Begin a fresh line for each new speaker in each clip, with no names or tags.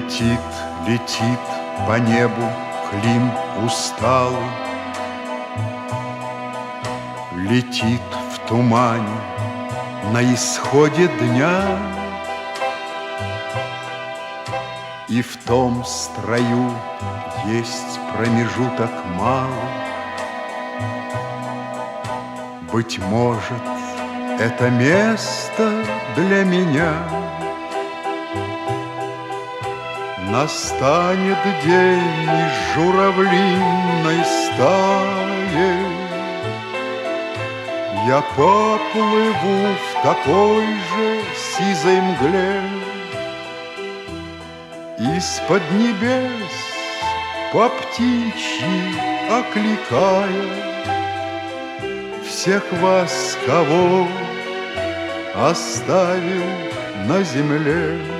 Летит, летит по небу Клим усталый, Летит в тумане на исходе дня. И в том строю есть промежуток малый. Быть может, это место для меня Настанет день из журавлиной стаи Я поплыву в такой же сизой мгле Из-под небес по птичьи окликая Всех вас, кого оставил на земле.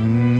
Мне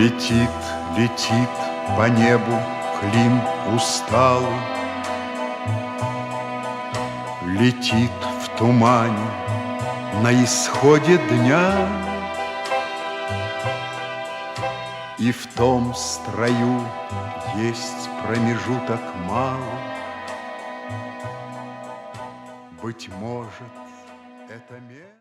Летит, летит по небу Клим усталый, Летит в тумане на исходе дня. И в том строю есть промежуток малый Быть может, это мир?